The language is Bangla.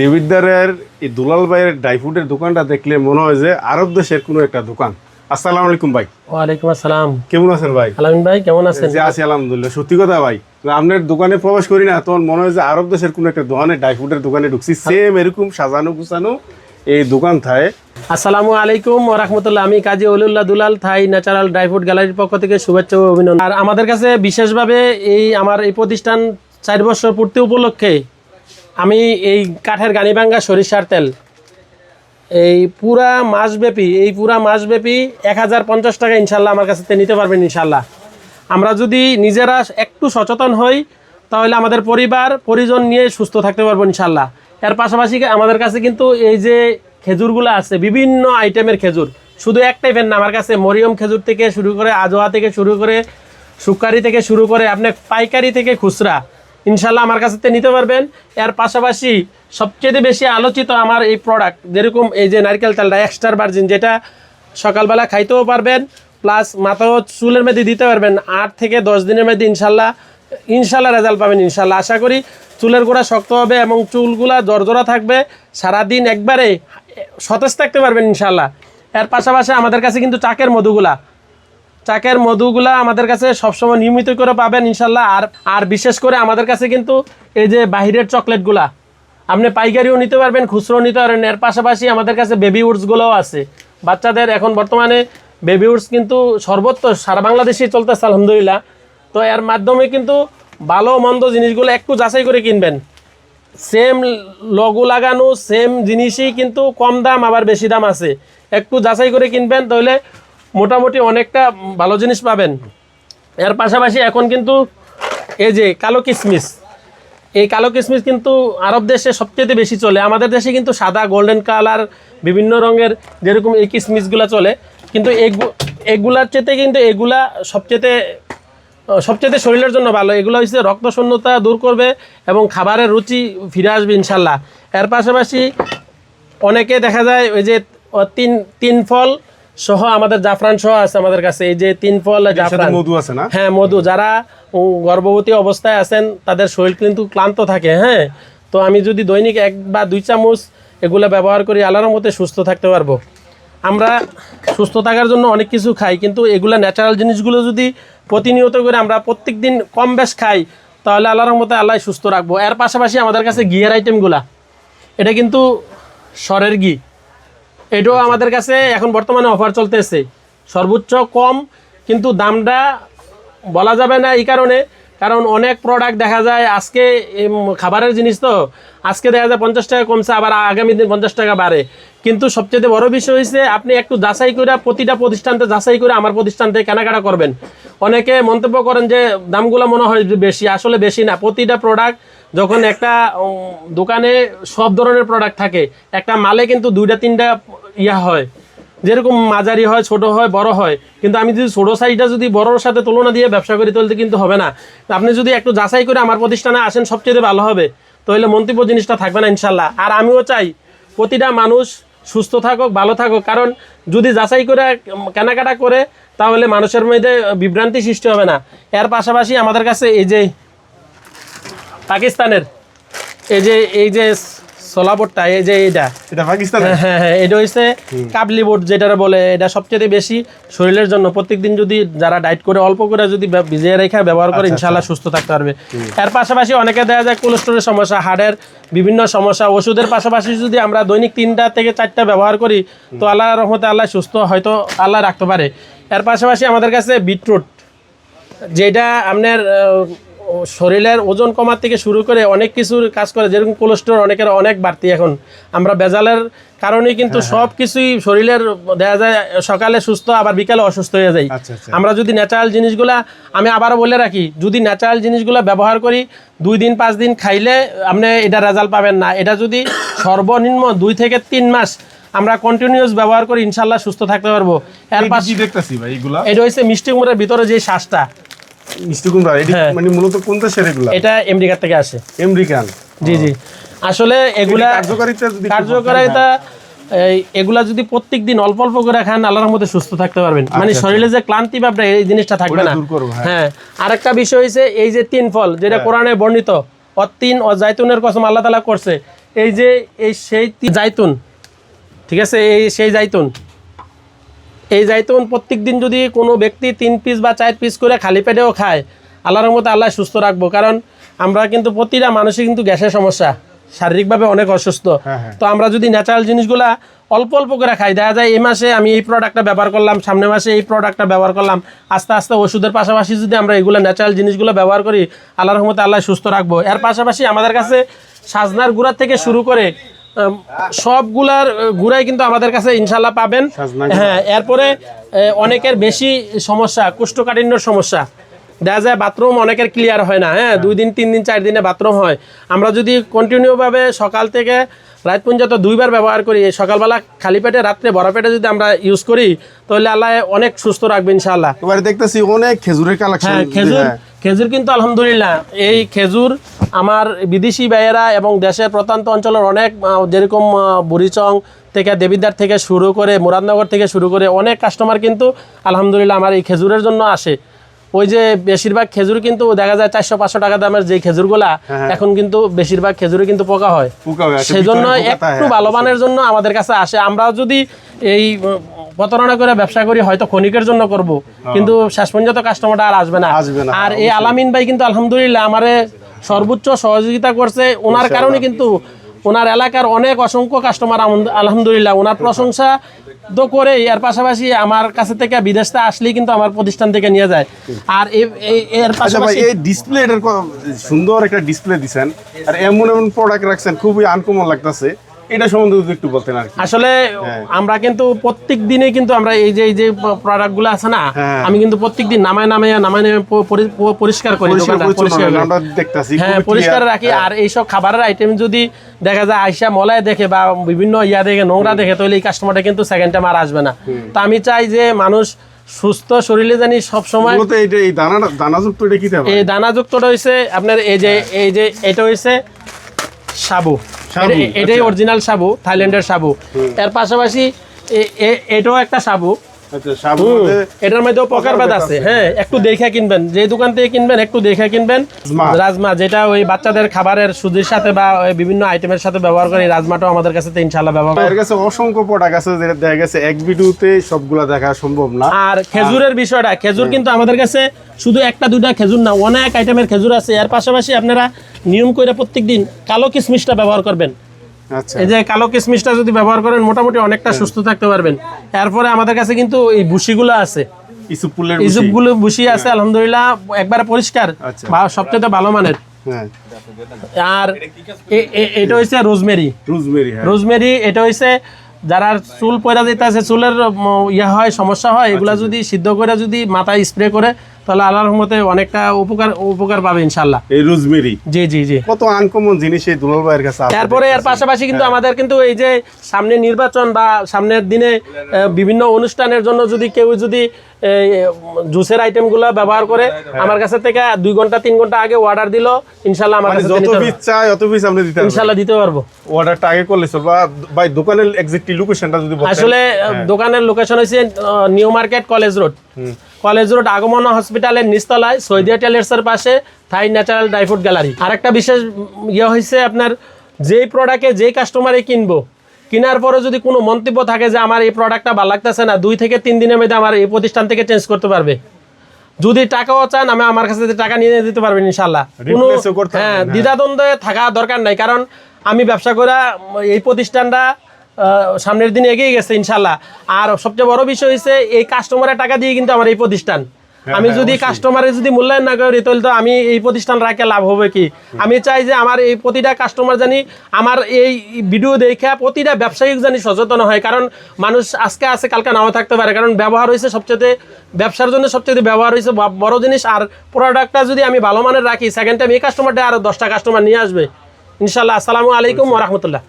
দেবিদ্দারের এই দুলাল ভাইয়ের ড্রাই ফ্রুটের দোকানটা দেখলে মনে হয় যে আরব দেশের কোনো একটা দোকান। আসসালামু আলাইকুম ভাই। ওয়ালাইকুম আসসালাম। কেমন আছেন ভাই? আলামিন ভাই কেমন আছেন? যে আছি আলহামদুলিল্লাহ। সত্যি কথা ভাই আপনার দোকানে প্রবেশ করি না তখন মনে হয় যে আরব দেশের কোনো একটা দোকানে ড্রাই ফ্রুটের দোকানে ঢুকছি। সেম এরকম সাজানো গুছানো এই দোকান থাকে আসসালামু আলাইকুম রাহমাতুল্লাহ। আমি Kazi Waliullah Dulal Thai natural dry fruit গ্যালারির পক্ষ থেকে শুভেচ্ছা ও অভিনন্দন। আর আমাদের কাছে বিশেষভাবে এই আমার এই প্রতিষ্ঠান চার বছর পূর্তি উপলক্ষে আমি এই কাঠের গানি গানিবাঙ্গা সরিষার তেল। এই পুরা মাসব্যাপী, এই পুরা মাসব্যাপী এক হাজার পঞ্চাশ টাকা ইনশাল্লাহ আমার কাছে নিতে পারবেন ইনশাল্লাহ। আমরা যদি নিজেরা একটু সচেতন হই, তাহলে আমাদের পরিবার, পরিজন নিয়ে সুস্থ থাকতে পারব ইনশাল্লাহ। এর পাশাপাশি আমাদের কাছে কিন্তু এই যে খেজুরগুলো আছে, বিভিন্ন আইটেমের খেজুর, শুধু এক টাইপের না, আমার কাছে মরিয়ম খেজুর থেকে শুরু করে, আজোয়া থেকে শুরু করে, সুকারি থেকে শুরু করে, আপনি পাইকারি থেকে খুচরা ইনশাল্লাহ আমার কাছে নিতে পারবেন। এর পাশাপাশি সবচেয়ে বেশি আলোচিত আমার এই প্রোডাক্ট যেরকম এই যে নারকেল তেলটা এক্সট্রা ভার্জিন যেটা সকালবেলা খাইতেও পারবেন প্লাস মাথাও চুলের মধ্যে দিতে পারবেন। আট থেকে দশ দিনের মধ্যে ইনশাল্লাহ ইনশাল্লাহ রেজাল্ট পাবেন ইনশাল্লাহ আশা করি চুলের গোড়া শক্ত হবে এবং চুলগুলা জর্জরা থাকবে। সারাদিন একবারে সতেজ থাকতে পারবেন ইনশাল্লাহ এর পাশাপাশি আমাদের কাছে কিন্তু চাকের মধুগুলা চাকের মধুগুলা আমাদের কাছে সবসময় নিয়মিত করে পাবেন ইনশাল্লাহ। আর আর বিশেষ করে আমাদের কাছে কিন্তু এই যে বাহিরের চকলেটগুলা, আপনি পাইকারিও নিতে পারবেন খুচরো নিতে পারবেন। এর পাশাপাশি আমাদের কাছে বেবি উডসগুলোও আছে। বাচ্চাদের এখন বর্তমানে বেবি উডস কিন্তু সর্বত্র সারা বাংলাদেশেই চলতেছে, আলহামদুলিল্লাহ। তো এর মাধ্যমে কিন্তু ভালো মন্দ জিনিসগুলো একটু যাচাই করে কিনবেন। সেম লগো লাগানো, সেম জিনিসই কিন্তু কম দাম, আবার বেশি দাম আছে। একটু যাচাই করে কিনবেন, তাহলে মোটামুটি অনেকটা ভালো জিনিস পাবেন। এর পাশাপাশি এখন কিন্তু এই যে কালো কিশমিশ এই কালো কিশমিশ কিন্তু আরব দেশে সবচেয়ে বেশি চলে। আমাদের দেশে কিন্তু সাদা গোল্ডেন কালার বিভিন্ন রঙের যেরকম এই কিশমিশগুলো চলে। কিন্তু এগু- এগুলার চেতে কিন্তু এগুলা সবচেয়ে সবচেয়ে শরীরের জন্য ভালো। এগুলো হচ্ছে রক্ত শূন্যতা দূর করবে এবং খাবারের রুচি ফিরে আসবে ইনশাল্লাহ। এর পাশাপাশি অনেকে দেখা যায় ওই যে তিন তিন ফল সহ আমাদের জাফরান সহ আছে আমাদের কাছে। এই যে তিন ফল জাফরান। মধু আছে না? হ্যাঁ মধু। যারা গর্ভবতী অবস্থায় আছেন তাদের শরীর কিন্তু ক্লান্ত থাকে হ্যাঁ? তো আমি যদি দৈনিক এক বা দুই চামচ এগুলো ব্যবহার করি আল্লাহর মতে সুস্থ থাকতে পারব। আমরা সুস্থ থাকার জন্য অনেক কিছু খাই কিন্তু এগুলো ন্যাচারাল জিনিসগুলো যদি প্রতিনিয়ত করে আমরা প্রত্যেক দিন কম বেশ খাই তাহলে আল্লাহর মতে আল্লাহ সুস্থ রাখব। এর পাশাপাশি আমাদের কাছে ঘিয়ের আইটেমগুলা এটা কিন্তু স্বরের ঘি। এটাও আমাদের কাছে এখন বর্তমানে অফার চলতেছে। সর্বোচ্চ কম, কিন্তু দামটা বলা যাবে না এই কারণে, কারণ অনেক প্রোডাক্ট দেখা যায়, আজকে খাবারের জিনিস তো, আজকে দেখা যায় পঞ্চাশ টাকা কমছে, আবার আগামী দিন পঞ্চাশ টাকা বাড়ে। কিন্তু সবচেয়ে বড় বিষয় হয়েছে আপনি একটু যাচাই করে প্রতিটা প্রতিষ্ঠানতে যাচাই করে আমার প্রতিষ্ঠান থেকে কেনাকাটা করবেন। অনেকে মন্তব্য করেন যে, দামগুলো মনে হয় বেশি, আসলে বেশি না, প্রতিটা প্রোডাক্ট যখন একটা দোকানে সব ধরনের প্রোডাক্ট থাকে, একটা মালে কিন্তু দুইটা, তিনটা ইয়া হয়। যেরকম মাঝারি হয়, ছোট হয়, বড় হয়। কিন্তু আমি যদি ছোট সাইজটা যদি বড়র সাথে তুলনা দিয়ে ব্যবসা করি, তাহলে তো কিন্তু হবে না। আপনি যদি একটু যাচাই করে আমার প্রতিষ্ঠানে আসেন, সবচেয়ে ভালো হবে। তাহলে মন্তব্য জিনিসটা থাকবে না, ইনশাল্লাহ। আর আমিও চাই প্রতিটা মানুষ সুস্থ থাকুক, ভালো থাকুক। কারণ যদি যাচাই করে, কেনাকাটা করে, তাহলে মানুষের মধ্যে বিভ্রান্তি সৃষ্টি হবে না। এর পাশাপাশি আমাদের কাছে এই যে পাকিস্তানের। এই যে এই যে সোলাবোটটা এই যে এইটা। এটা পাকিস্তান হ্যাঁ হ্যাঁ হ্যাঁ এটা হচ্ছে কাবলি বোর্ড যেটা বলে এটা সবচেয়ে বেশি শরীরের জন্য। প্রত্যেকদিন যদি যারা ডায়েট করে অল্প করে যদি ভিজিয়ে রেখে ব্যবহার করে ইনশাল্লাহ সুস্থ থাকতে পারবে। এর পাশাপাশি অনেকে দেখা যায় কোলেস্টোরের সমস্যা হার্টের বিভিন্ন সমস্যা ওষুধের পাশাপাশি যদি আমরা দৈনিক তিনটা থেকে চারটা ব্যবহার করি তো আল্লাহর রহমতে আল্লাহ সুস্থ হয়তো আল্লাহ রাখতে পারে। এর পাশাপাশি আমাদের কাছে বিটরুট যেটা আপনার শরীরের ওজন কমার থেকে শুরু করে অনেক কিছুর কাজ করে যেরকম কোলেস্ট্রল অনেকের অনেক বাড়তি এখন। আমরা বেজালের কারণে কিন্তু সব কিছুই শরীরের দেখা যায় সকালে সুস্থ আবার বিকালে অসুস্থ হয়ে যায় আচ্ছা, আচ্ছা। আমরা যদি ন্যাচারাল জিনিসগুলা আমি আবারও বলে রাখি যদি ন্যাচারাল জিনিসগুলা ব্যবহার করি দুই দিন পাঁচ দিন খাইলে আপনি এটা রেজাল্ট পাবেন না। এটা যদি সর্বনিম্ন দুই থেকে তিন মাস আমরা কন্টিনিউয়াস ব্যবহার করি ইনশাল্লাহ সুস্থ থাকতে পারব। এর পাশে দেখতেছি ভাই এগুলা? এটা হচ্ছে মিষ্টি কুমড়ের ভিতরে যে শ্বাসটা এটি হ্যাঁ। মানে মূলত কোন দেশের এগুলা? এটা আমেরিকার থেকে আসে। আমেরিকান জি জি। আসলে এগুলা কার্যকারিতা যদি কার্যকারিতা এগুলা যদি প্রত্যেক দিন অল্প অল্প করে খান আল্লাহর মধ্যে সুস্থ থাকতে পারবেন। মানে শরীরে যে ক্লান্তি ভাবটা এই জিনিসটা থাকবে না। হ্যাঁ। হ্যাঁ। আরেকটা বিষয় হচ্ছে এই যে তিন ফল যেটা কোরআনে বর্ণিত অতিন ও জাইতুনের কসম আল্লাহ তালা করছে। এই যে এই সেই জাইতুন ঠিক আছে? এই সেই জাইতুন এই জাইতুন প্রত্যেক দিন যদি কোনো ব্যক্তি তিন পিস বা চার পিস করে খালি পেটেও খায় আল্লাহর মতো আল্লাহ সুস্থ রাখব। কারণ আমরা কিন্তু প্রতিটা মানুষই কিন্তু গ্যাসের সমস্যা শারীরিকভাবে অনেক অসুস্থ। হ্যাঁ, হ্যাঁ। তো আমরা যদি ন্যাচারাল জিনিসগুলা অল্প অল্প করে খাই দেখা যায় এই মাসে আমি এই প্রোডাক্টটা ব্যবহার করলাম সামনের মাসে এই প্রোডাক্টটা ব্যবহার করলাম আস্তে আস্তে ওষুধের পাশাপাশি যদি আমরা এগুলো ন্যাচারাল জিনিসগুলো ব্যবহার করি আল্লাহর রহমতে আল্লাহ সুস্থ রাখব। এর পাশাপাশি আমাদের কাছে সাজনার গুড়ার থেকে শুরু করে সবগুলার গুঁড়াই কিন্তু আমাদের কাছে ইনশাল্লাহ পাবেন। হ্যাঁ এরপরে অনেকের বেশি সমস্যা কোষ্ঠকাঠিন্যর সমস্যা। দেখা যায় বাথরুম অনেকের ক্লিয়ার হয় না হ্যাঁ দুই দিন তিন দিন চার দিনে বাথরুম হয়। আমরা যদি কন্টিনিউভাবে সকাল থেকে রাত পর্যন্ত দুইবার ব্যবহার করি সকালবেলা খালি পেটে রাত্রে বড় পেটে যদি আমরা ইউজ করি তাহলে আল্লাহ অনেক সুস্থ রাখবে ইনশাল্লাহ দেখতেছি অনেক খেজুরের কালেকশন হ্যাঁ খেজুর খেজুর কিন্তু আলহামদুলিল্লাহ এই খেজুর আমার বিদেশি ভাইয়েরা এবং দেশের প্রত্যন্ত অঞ্চলের অনেক যেরকম বুড়িচং থেকে দেবিদ্বার থেকে শুরু করে মুরাদনগর থেকে শুরু করে অনেক কাস্টমার কিন্তু আলহামদুলিল্লাহ আমার এই খেজুরের জন্য আসে। ওই যে বেশিরভাগ খেজুর কিন্তু দেখা যায় চারশো পাঁচশো টাকা দামের যে খেজুরগুলা এখন কিন্তু বেশিরভাগ খেজুরে কিন্তু পোকা হয়। পোকা হয়ে আছে, সেই জন্য একটু থাকে। ভালো মানের জন্য আমাদের কাছে আসে। আমরাও যদি এই প্রতারণা করে ব্যবসা করি হয়তো ক্ষণিকের জন্য করব। কিন্তু শেষ পর্যন্ত কাস্টমারটা আর আসবে না, আর এই আলামিন ভাই কিন্তু আলহামদুলিল্লাহ আমারে সর্বোচ্চ সহযোগিতা করছে। ওনার কারণে কিন্তু ওনার এলাকার অনেক অসংখ্য কাস্টমার আলহামদুলিল্লাহ। ওনার প্রশংসা তো করে এর পাশাপাশি আমার কাছে থেকে বিদেশটা আসলেই কিন্তু আমার প্রতিষ্ঠান থেকে নিয়ে যায়। আর এর আচ্ছা পাশাপাশি এই ডিসপ্লে সুন্দর একটা ডিসপ্লে দিছেন। আর এমন এমন প্রোডাক্ট রাখছেন খুবই আনকমন লাগতেছে। এটা সম্বন্ধে যদি একটু বলতেন আর আসলে হ্যাঁ। আমরা কিন্তু প্রত্যেক দিনে কিন্তু আমরা এই যে এই যে প্রোডাক্টগুলো আছে না হ্যাঁ। আমি কিন্তু প্রত্যেক দিন নামায় নামায় নামায় নামায় পরিষ্কার করি। আমরা দেখতাছি হ্যাঁ পরিষ্কার রাখি আর এইসব খাবারের আইটেম যদি দেখা যায় আইসা মলায় দেখে বা বিভিন্ন ইয়া দেখে নোংরা দেখে তাহলে এই কাস্টমারটা কিন্তু সেকেন্ড টাইম আর আসবে না। তো আমি চাই যে মানুষ সুস্থ শরীরে জানি সব সময় এই দানা দানাযুক্ত এটা কি এই দানাযুক্তটা হয়েছে আপনার এই যে এই যে এটা হয়েছে সাবু। এটাই আচ্ছা। অরিজিনাল সাবু থাইল্যান্ডের সাবু। এর পাশাপাশি এটাও একটা সাবু। আচ্ছা এটার মধ্যেও আছে। হ্যাঁ একটু দেখে কিনবেন। যে দোকান থেকে কিনবেন একটু দেখে কিনবেন। রাজমা। যেটা ওই বাচ্চাদের খাবারের সুজির সাথে বা বিভিন্ন আইটেমের সাথে ব্যবহার করে রাজমাটাও আমাদের কাছে তো ইনশাল্লাহ ব্যবহার করে কাছে অসংখ্য প্রোডাক্ট আছে যেটা দেখা গেছে এক ভিডিওতে সবগুলা দেখা সম্ভব না। আর খেজুরের বিষয়টা খেজুর কিন্তু আমাদের কাছে শুধু একটা দুটা খেজুর না অনেক আইটেমের খেজুর আছে। এর পাশাপাশি আপনারা নিয়ম করে প্রত্যেকদিন কালো কিশমিশটা ব্যবহার করবেন। আচ্ছা। এই যে কালো কিশমিশটা যদি ব্যবহার করেন মোটামুটি অনেকটা সুস্থ থাকতে পারবেন। এরপরে আমাদের কাছে কিন্তু এই ভুসিগুলো আছে। ইসুপগুলো ভুসি আছে আলহামদুলিল্লাহ একবারে পরিষ্কার আচ্ছা। বা সবচেয়ে ভালো মানের। হ্যাঁ। আর এটা হচ্ছে রোজমেরি। রুজমেরি হ্যাঁ। রোজমেরি এটা হচ্ছে যারা চুল পয়রা যেতে আছে চুলের ইয়া হয় সমস্যা হয় এগুলা যদি সিদ্ধ করে যদি মাথায় স্প্রে করে তাহলে আল্লাহর রহমতে অনেকটা উপকার উপকার পাবে ইনশাল্লাহ এই রুজমেরি। জি জি জি। কত আনকমন জিনিস এই দুলাল ভাইয়ের কাছে আছে তারপরে এর পাশাপাশি কিন্তু আমাদের কিন্তু এই যে সামনে নির্বাচন বা সামনের দিনে বিভিন্ন অনুষ্ঠানের জন্য যদি কেউ যদি জুসের আইটেমগুলো ব্যবহার করে আমার কাছে থেকে দুই ঘণ্টা তিন ঘণ্টা আগে অর্ডার দিল ইনশাল্লাহ আমার মানে কাছে যত পিস চাই অত পিস আপনি দিতে ইনশাল্লাহ দিতে পারব। অর্ডারটা আগে করলে বা ভাই দোকানের এক্সাক্টলি লোকেশনটা যদি আসলে দোকানের লোকেশন হচ্ছে new market college road. College road Agomon হসপিটালের নিচতলায় সৈদিয়া টেলার্সের পাশে Thai natural dry fruit gallery. আর একটা বিশেষ ইয়ে হয়েছে আপনার যেই প্রোডাক্টে যেই কাস্টমারে কিনবো কেনার পরে যদি কোনো মন্তব্য থাকে যে আমার এই প্রোডাক্টটা ভালো লাগতেছে না দুই থেকে তিন দিনের মধ্যে আমার এই প্রতিষ্ঠান থেকে চেঞ্জ করতে পারবে। যদি টাকাও চান আমি আমার কাছে টাকা নিয়ে দিতে পারবেন ইনশাল্লাহ কোনো করতে হ্যাঁ। দ্বিধাদ্বন্দ্বে থাকা দরকার নাই কারণ আমি ব্যবসা করা এই প্রতিষ্ঠানটা সামনের দিনে এগিয়ে গেছে ইনশাল্লাহ। আর সবচেয়ে বড় বিষয় হচ্ছে এই কাস্টমারের টাকা দিয়ে কিন্তু আমার এই প্রতিষ্ঠান। আমি হ্যাঁ, যদি কাস্টমারের যদি মূল্যায়ন না করি তাহলে তো আমি এই প্রতিষ্ঠান রাখে লাভ হবে কি? আমি চাই যে আমার এই প্রতিটা কাস্টমার জানি আমার এই ভিডিও দেখে প্রতিটা ব্যবসায়িক জানি সচেতন হয়। কারণ মানুষ আজকে আছে কালকে নাও থাকতে পারে। কারণ ব্যবহার হয়েছে সবচেয়ে ব্যবসার জন্য সবচেয়ে ব্যবহার হয়েছে বড় জিনিস। আর প্রোডাক্টটা যদি আমি ভালো মানের রাখি সেকেন্ড টাইম এই কাস্টমারটা আরও দশটা কাস্টমার নিয়ে আসবে। ইনশাল্লাহ। আসসালামু আলাইকুম ওরহমতুল্লাহ